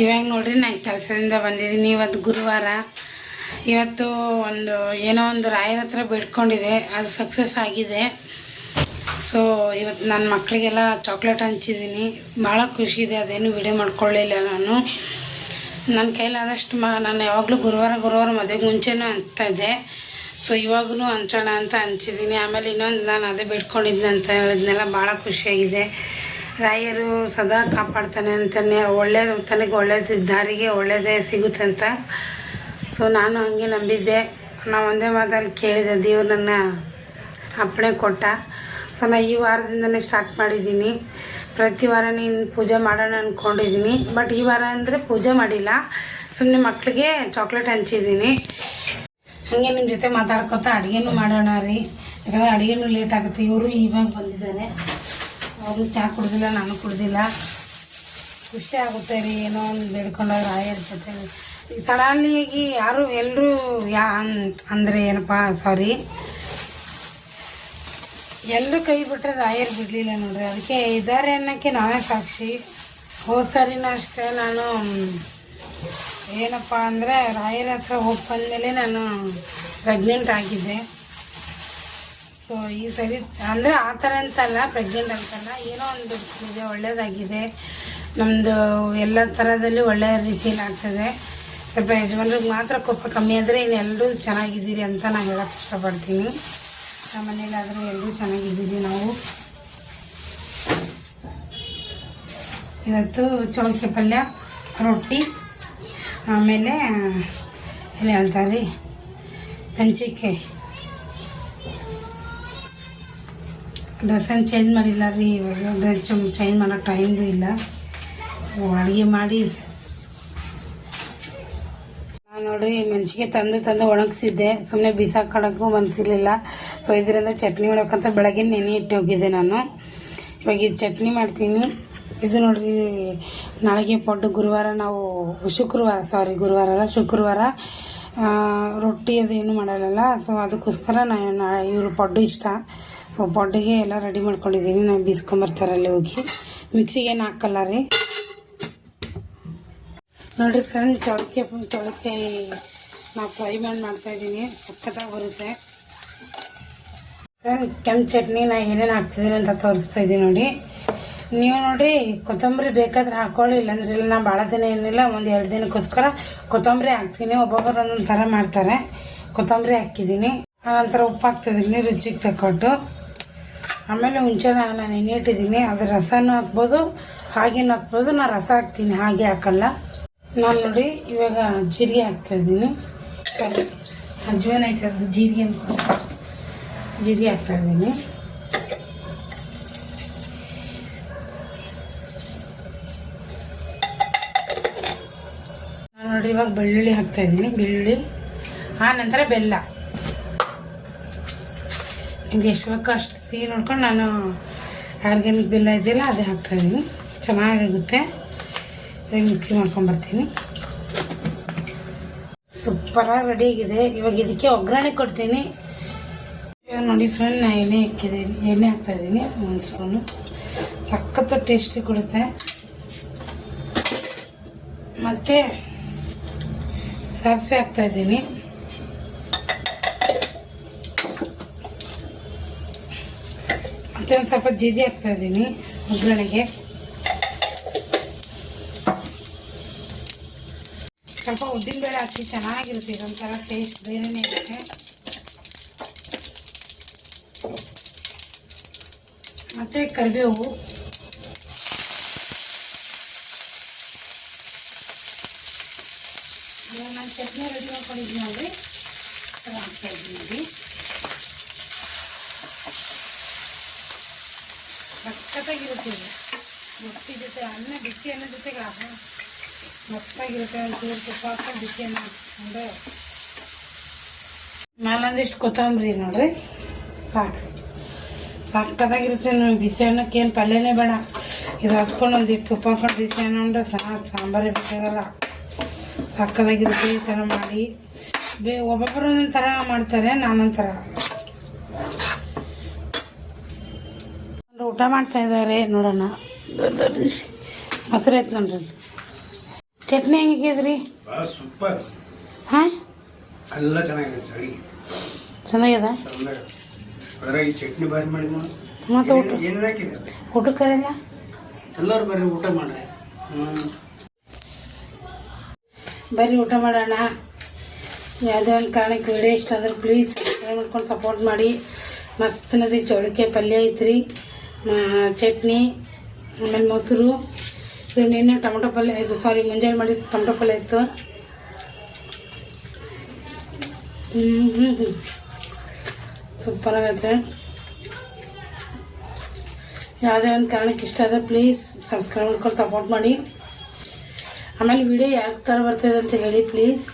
ಇವಾಗ ನೋಡ್ರಿ, ನಾನು ಕೆಲಸದಿಂದ ಬಂದಿದ್ದೀನಿ ಇವತ್ತು ಗುರುವಾರ, ಇವತ್ತು ಒಂದು ಏನೋ ಒಂದು ರಾಯರ ಹತ್ರ ಬಿಡ್ಕೊಂಡಿದೆ. ಅದು ಸಕ್ಸಸ್ ಆಗಿದೆ. ಸೊ ಇವತ್ತು ನನ್ನ ಮಕ್ಕಳಿಗೆಲ್ಲ ಚಾಕ್ಲೇಟ್ ಹಂಚಿದ್ದೀನಿ ಭಾಳ ಖುಷಿ ಇದೆ, ಅದೇನು ವಿಡಿಯೋ ಮಾಡ್ಕೊಳ್ಳಿಲ್ಲ ನಾನು. ನನ್ನ ಕೈಲಾದಷ್ಟು ಮ, ನಾನು ಯಾವಾಗಲೂ ಗುರುವಾರ ಗುರುವಾರ ಮದುವೆಗೆ ಮುಂಚೆನೂ ಇದ್ದೆ. ಸೊ ಇವಾಗೂ ಹಂಚೋಣ ಅಂತ ಹಂಚಿದ್ದೀನಿ ಆಮೇಲೆ ಇನ್ನೊಂದು ನಾನು ಅದೇ ಬಿಡ್ಕೊಂಡಿದ್ದೆ ಅಂತ ಹೇಳಿದ್ನೆಲ್ಲ ಭಾಳ ಖುಷಿಯಾಗಿದೆ. ರಾಯರು ಸದಾ ಕಾಪಾಡ್ತಾನೆ ಅಂತಾನೆ ಒಳ್ಳೇದು ತನಗೆ ಒಳ್ಳೇದು ದಾರಿಗೆ ಒಳ್ಳೇದೇ ಸಿಗುತ್ತೆ ಅಂತ. ಸೊ ನಾನು ಹಾಗೆ ನಂಬಿದ್ದೆ. ನಾವು ಒಂದೇ ಮಾತಲ್ಲಿ ಕೇಳಿದೆ, ದೇವ್ರು ನನ್ನ ಅಪ್ಪಣೆ ಕೊಟ್ಟ. ಸೊ ನಾ ಈ ವಾರದಿಂದನೇ ಸ್ಟಾರ್ಟ್ ಮಾಡಿದ್ದೀನಿ. ಪ್ರತಿ ವಾರ ನೀನು ಪೂಜೆ ಮಾಡೋಣ ಅಂದ್ಕೊಂಡಿದ್ದೀನಿ ಬಟ್ ಈ ವಾರ ಅಂದರೆ ಪೂಜೆ ಮಾಡಿಲ್ಲ. ಸುಮ್ಮನೆ ಮಕ್ಕಳಿಗೆ ಚಾಕ್ಲೇಟ್ ಹಂಚಿದ್ದೀನಿ. ಹಾಗೆ ನಿಮ್ಮ ಜೊತೆ ಮಾತಾಡ್ಕೊತಾ ಅಡುಗೆನೂ ಮಾಡೋಣ ರೀ. ಯಾಕಂದರೆ ಅಡುಗೆನೂ ಲೇಟ್ ಆಗುತ್ತೆ. ಇವರು ಈವಾಗ ಬಂದಿದ್ದಾರೆ. ಅವರು ಚಹಾ ಕುಡ್ದಿಲ್ಲ, ನಾನು ಕುಡ್ದಿಲ್ಲ. ಖುಷಿ ಆಗುತ್ತೆ ರೀ, ಏನೋ ಒಂದು ಬೇಡ್ಕೊಂಡಾಗ ರಾಯರ ಜೊತೆ. ಸಡನ್ಲಿಯಾಗಿ ಯಾರು ಎಲ್ಲರೂ ಯಾ ಅಂದರೆ ಏನಪ್ಪ ಸಾರಿ ಎಲ್ಲರೂ ಕೈ ಬಿಟ್ಟರೆ ರಾಯರು ಬಿಡಲಿಲ್ಲ ನೋಡ್ರಿ. ಅದಕ್ಕೆ ಇದ್ದಾರೆ ಅನ್ನೋಕ್ಕೆ ನಾವೇ ಸಾಕ್ಷಿ. ಹೋದ ಸರಿನೂ ಅಷ್ಟೇ ನಾನು ಏನಪ್ಪ ಅಂದರೆ ರಾಯರ ಹತ್ರ ಹೋಗಿ ಬಂದಮೇಲೆ ನಾನು ಪ್ರೆಗ್ನೆಂಟ್ ಆಗಿದ್ದೆ. ಸೊ ಈ ಸರಿ, ಅಂದರೆ ಆ ಥರ ಅಂತಲ್ಲ ಪ್ರೆಗ್ನೆಂಟ್ ಅಂತಲ್ಲ, ಏನೋ ಒಂದು ಇದೆ ಒಳ್ಳೆಯದಾಗಿದೆ ನಮ್ಮದು ಎಲ್ಲ ಥರದಲ್ಲಿ ಒಳ್ಳೆಯ ರೀತಿಯಲ್ಲಿ ಆಗ್ತದೆ. ಸ್ವಲ್ಪ ಯಜಮಾನ್ರಿಗೆ ಮಾತ್ರ ಕೊಪ್ಪ ಕಮ್ಮಿ ಆದರೆ ಇನ್ನು ಎಲ್ಲರೂ ಚೆನ್ನಾಗಿದ್ದೀರಿ ಅಂತ ನಾನು ಹೇಳೋಕ್ಕೆ ಇಷ್ಟಪಡ್ತೀನಿ. ನಮ್ಮ ಮನೇಲಾದರೂ ಎಲ್ಲರೂ ಚೆನ್ನಾಗಿದ್ದೀರಿ ನಾವು. ಇವತ್ತು ಚೌಳಿಕೆ ಪಲ್ಯ, ರೊಟ್ಟಿ, ಆಮೇಲೆ, ಏನು ಹೇಳ್ತಾರೆ? ಮೆಣಸಿನ್ಕಾಯಿ ಡ್ರೆಸ್ಸನ್ನು ಚೇಂಜ್ ಮಾಡಿಲ್ಲ ರೀ, ಇವಾಗ ಡ್ರೆಸ್ ಚೇಂಜ್ ಮಾಡೋಕ್ಕೆ ಭೀ ಇಲ್ಲ. ಸೊ ಅಡುಗೆ ಮಾಡಿ. ನಾನು ನೋಡಿರಿ ಮೆಣಸಿಗೆ ತಂದು ತಂದು ಒಣಗಿಸಿದ್ದೆ. ಸುಮ್ಮನೆ ಬಿಸಾಕೊಳಕ್ಕೂ ಮನಸ್ಸಿರಲಿಲ್ಲ ಸೊ ಇದರಿಂದ ಚಟ್ನಿ ಮಾಡೋಕ್ಕಂತ ಬೆಳಗ್ಗೆ ನೆನೆ ಇಟ್ಟು ಹೋಗಿದ್ದೆ ನಾನು. ಇವಾಗ ಇದು ಚಟ್ನಿ ಮಾಡ್ತೀನಿ. ಇದು ನೋಡ್ರಿ, ನಾಳೆಗೆ ಪಡ್ಡು ಗುರುವಾರ ನಾವು ಶುಕ್ರವಾರ ಸಾರಿ ಗುರುವಾರ ಅಲ್ಲ, ಶುಕ್ರವಾರ ರೊಟ್ಟಿ ಅದೇನು ಮಾಡಲ್ಲ ಸೊ ಅದಕ್ಕೋಸ್ಕರ ನಾನು ಇವರು ಪಡ್ಡು ಇಷ್ಟ. ಸೊ ಬೊಡ್ಡೆಗೆ ಎಲ್ಲ ರೆಡಿ ಮಾಡ್ಕೊಂಡಿದ್ದೀನಿ ನಾನು ಬೀಸ್ಕೊಂಬರ್ತಾರೆ ಅಲ್ಲಿ ಹೋಗಿ. ಮಿಕ್ಸಿಗೆ ಏನು ಹಾಕಲ್ಲ ರೀ? ನೋಡಿರಿ ಫ್ರೆಂಡ್ ಚೌಳಿಕೆ ತೊಳಕೆ ನಾವು ಫ್ರೈ ಮಾಡಿ ಮಾಡ್ತಾಯಿದ್ದೀನಿ ಸಕ್ಕತ್ತಾಗಿ ಬರುತ್ತೆ. ಫ್ರೆಂಡ್ ಕೆಂಪು ಚಟ್ನಿ ನಾ ಏನೇನು ಹಾಕ್ತಿದ್ದೀನಿ ಅಂತ ತೋರಿಸ್ತಾ ಇದ್ದೀನಿ ನೋಡಿ. ನೀವು ನೋಡಿ ಕೊತ್ತಂಬರಿ ಬೇಕಾದ್ರೆ ಹಾಕೊಳ್ಳಿ, ಇಲ್ಲಾಂದ್ರೆ ಇಲ್ಲ. ನಾನು ಭಾಳ ದಿನ ಏನಿಲ್ಲ, ಒಂದು ಎರಡು ದಿನಕ್ಕೋಸ್ಕರ ಕೊತ್ತಂಬರಿ ಹಾಕ್ತೀನಿ. ಒಬ್ಬೊಬ್ಬರು ಒಂದೊಂದು ಥರ ಮಾಡ್ತಾರೆ. ಕೊತ್ತಂಬರಿ ಹಾಕಿದ್ದೀನಿ ಆನಂತರ ಉಪ್ಪು ಹಾಕ್ತಿದ್ದೀನಿ ರುಚಿಗೆ ತಕ್ಕೊಟ್ಟು. ಆಮೇಲೆ ಹುಂಚೆನ ನಾನು ನೆನೆಯಿಟ್ಟಿದ್ದೀನಿ ಅದು ರಸನೂ ಹಾಕ್ಬೋದು, ಹಾಗೇನು ಹಾಕ್ಬೋದು ನಾನು ರಸ ಹಾಕ್ತೀನಿ, ಹಾಗೆ ಹಾಕಲ್ಲ. ನಾನು ನೋಡಿ, ಇವಾಗ ಜೀರಿಗೆ ಹಾಕ್ತಾಯಿದ್ದೀನಿ ಅಜ್ವಾನ ಐತೆ ಅದು, ಜೀರಿಗೆ ಅಂತ. ಜೀರಿಗೆ ಹಾಕ್ತಾಯಿದ್ದೀನಿ ನಾನು ನೋಡಿ, ಇವಾಗ ಬೆಳ್ಳುಳ್ಳಿ ಹಾಕ್ತಾಯಿದ್ದೀನಿ ಬೆಳ್ಳುಳ್ಳಿ. ಆ, ನಂತರ ಬೆಲ್ಲ. ನಿಮ್ಗೆ ಎಷ್ಟು ಬೇಕೋ ಅಷ್ಟು ಸಿಹಿ ನೋಡ್ಕೊಂಡು ನಾನು ಆರ್ಗ್ಯಾನಿಕ್ ಬೆಲ್ಲ ಇದೆಯಲ್ಲ ಅದೇ ಹಾಕ್ತಾಯಿದ್ದೀನಿ ಚೆನ್ನಾಗಾಗುತ್ತೆ ಇವಾಗ ಮಿಕ್ಸಿ ಮಾಡ್ಕೊಂಬರ್ತೀನಿ ಸೂಪರಾಗಿ ರೆಡಿ ಆಗಿದೆ. ಇವಾಗ ಇದಕ್ಕೆ ಒಗ್ಗರಣೆ ಕೊಡ್ತೀನಿ. ಇವಾಗ ನೋಡಿ ಫ್ರೆಂಡ್ ನಾ ಎಣ್ಣೆ ಹಾಕಿದ್ದೀನಿ ಎಣ್ಣೆ ಹಾಕ್ತಾಯಿದ್ದೀನಿ ಒಂದು ಸಖತ್ತು ಟೇಸ್ಟಿ ಕೊಡುತ್ತೆ. ಮತ್ತು ಸರ್ಫೆ ಹಾಕ್ತಾಯಿದ್ದೀನಿ ಒಂದು ಸ್ವಲ್ಪ ಜೀರಿಗೆ ಹಾಕ್ತಾಯಿದ್ದೀನಿ ಒಗ್ಗರಣೆಗೆ. ಸ್ವಲ್ಪ ಉದ್ದಿನಬೇಳೆ ಹಾಕಿ ಚೆನ್ನಾಗಿರುತ್ತೆ, ಇದೊಂಥರ ಟೇಸ್ಟ್ ಬೇರೆನೇ ಇರುತ್ತೆ. ಮತ್ತೆ ಕರಿಬೇವು. ನಾನು ಚಟ್ನಿ ರೆಡಿ ಮಾಡ್ಕೊಂಡಿದ್ದೀನಿ ಅದು ಹಾಕ್ತಾ ಇದ್ದೀನಿ ನೋಡಿ. ಸಖತ್ತಾಗಿರುತ್ತೆ ಇದು. ರೊಟ್ಟಿ ಜೊತೆ ಅನ್ನ, ಬಿಸಿ ಅನ್ನ ಜೊತೆಗೆ ಆಹ ಮಸ್ತಾಗಿರುತ್ತೆ. ಒಂಚೂರು ತುಪ್ಪ ಹಾಕೊಂಡು ಬಿಸಿ ಅನ್ನ ಹಾಕ್ಕೊಂಡು ನಾನೊಂದಿಷ್ಟು ಕೊತ್ತಂಬರಿ ನೋಡ್ರಿ. ಸಾಕು. ಸಕ್ಕತ್ತಾಗಿರುತ್ತೆ ನೀವು ಬಿಸಿ ಅನ್ನಕ್ಕೆ ಏನು ಪಲ್ಯನೇ ಬೇಡ. ಇದು ಹಚ್ಕೊಂಡು ಒಂದಿಟ್ಟು ತುಪ್ಪ ಹಾಕೊಂಡು ಬಿಸಿ ಅನ್ನ ಉಂಡ್ರೆ ಸಾಕು. ಸಾಂಬಾರೇ ಬೇಕಾಗಲ್ಲ. ಸಕ್ಕತ್ತಾಗಿರುತ್ತೆ ಈ ಥರ ಮಾಡಿ. ಬೇ ಒಬ್ಬೊಬ್ಬರು ಒಂದೊಂದು ಥರ ಮಾಡ್ತಾರೆ ನಾನೊಂಥರ ಊಟ ಮಾಡ್ತಾ ಇದ್ದಾರೆ. ನೋಡೋಣ. ಮೊಸರು ಐತೆ ನೋಡ್ರಿ. ಚಟ್ನಿ ಹೆಂಗಿದ್ರಿ ಸೂಪರ್. ಹಾಂ? ಎಲ್ಲ ಚೆನ್ನಾಗಿದೆ ಅಡಿಗೆ. ಚೆನ್ನಾಗ್ಯದ? ಚಂದ ಅದ್ರಾಗ ಚಟ್ನಿ ಬಾರಿ ಮಾಡಿ ಮತ್ತು ಊಟ? ಏನೇನು ಹಾಕಿದೆ ಊಟಕ್ಕರೆಲ್ಲ ಎಲ್ಲರೂ ಬರ್ರಿ ಊಟ ಮಾಡ್ರಿ. ಬರ್ರಿ ಊಟ ಮಾಡೋಣ. ಯಾವುದೇ ಒಂದು ಕಾರಣಕ್ಕೆ ವಿಡಿಯೋ ಇಷ್ಟ ಆದ್ರೆ ಪ್ಲೀಸ್ ಸಬ್ಸ್ಕ್ರೈಬ್ ಮಾಡ್ಕೊಂಡು ಸಪೋರ್ಟ್ ಮಾಡಿ. ಮಸ್ತ್ ನದಿ ಚೌಳಿಕಾಯಿ ಪಲ್ಯ ಐತ್ರಿ. ಚಟ್ನಿ, ಆಮೇಲೆ ಮೊಸರು. ಇದು ನಿನ್ನೆ ಟೊಮೊಟೊ ಪಲ್ಯ, ಇದು ಸಾರಿ ಮುಂಜಾನೆ ಮಾಡಿದ ಟೊಮೊಟೊ ಪಲ್ಯ ಇತ್ತು. ಹ್ಞೂ ಯಾವುದೇ ಒಂದು ಕಾರಣಕ್ಕೆ ಇಷ್ಟ ಆದರೆ ಪ್ಲೀಸ್ ಸಬ್ಸ್ಕ್ರೈಬ್ ಮಾಡ್ಕೊಂಡು ಸಪೋರ್ಟ್ ಮಾಡಿ. ಆಮೇಲೆ ವಿಡಿಯೋ ಯಾಕೆ ಥರ ಬರ್ತದೆ ಅಂತ ಹೇಳಿ ಪ್ಲೀಸ್